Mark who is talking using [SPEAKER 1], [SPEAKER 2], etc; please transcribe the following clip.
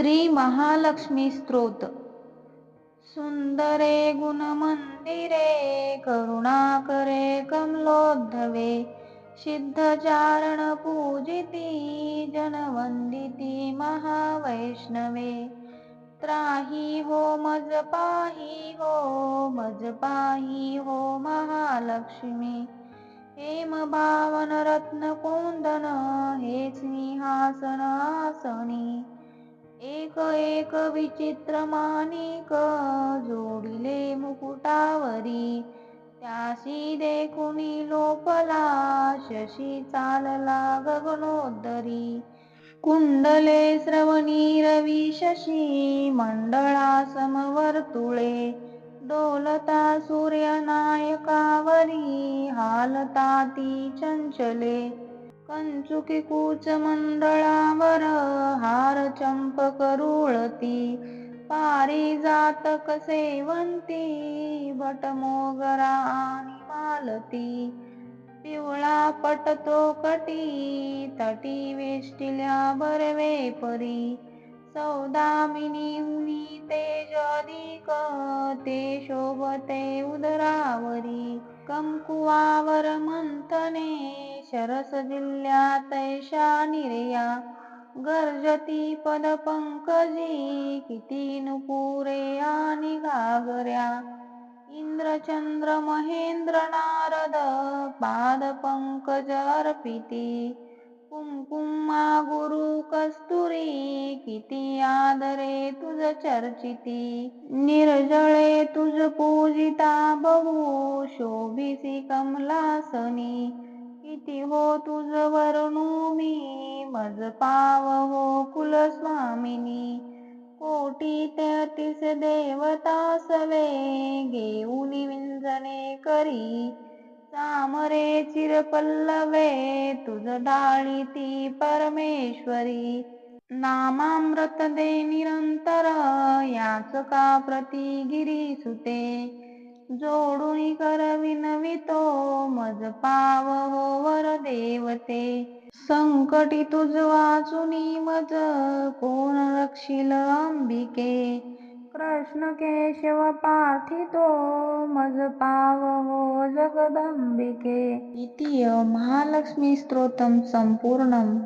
[SPEAKER 1] श्री महालक्ष्मी स्त्रोत सुंदरे गुणमंदिरे करुणाकरे कमलोद्धवे सिद्धचारण पूजिती जनवंदिती महावैष्णवे. त्राही हो मज पाही हो मज पाही हो महालक्ष्मी. हेम भावन रत्न कोंदन हे सिंहासन आसनी एक एक विचित्र मानिक जोडिले मुकुटावरी. त्यासी देखुनी लोपला शशी चालला गगनोदरी. कुंडले श्रवणी रवी शशी मंडळा समवर्तुळे डोलता सूर्यनायकावरी हालता ती चंचले. कंचुकी कूच मंडळावर हार चंपक रुळती पारिजातक सेवंती बट मोगरा आणि मालती. पिवळा पटतो कटी तटी वेष्टिल्या बरवे परी सौदामिनी उनी तेज अधिक ते शोभते उदरावरी. कंकुवावर मंथने शरस जिल्ह्यात तैशा निर्या गर्जती पद पंकजी किती नुपुरे आणि घागऱ्या। इंद्रचंद्र महेंद्र नारद पाद पंकज अर्पिती। कुंकुमा गुरु कस्तुरी किती आदरे तुझ चर्चिती। निर्जळे तुझ पूजिता बहु शोभिसी कमलासनी। किती हो तुझ वरणू मी. मज पाव हो कुलस्वामिनी. कोटी तेहतीस देवता सवे. घेऊन विंजने करी. चामरे चिरपल्लवे. तुझ डाळी ती परमेश्वरी. नामामृत दे निरंतर. याच का प्रति गिरी सुते. जोडून करविनवितो मज पाव हो देवते संकटी तुझ वाचुनी मज कोण रक्षिल अंबिके? कृष्ण केशव पाठितो मज पाव हो जगदंबिके. इति महालक्ष्मी स्तोत्रम संपूर्णम.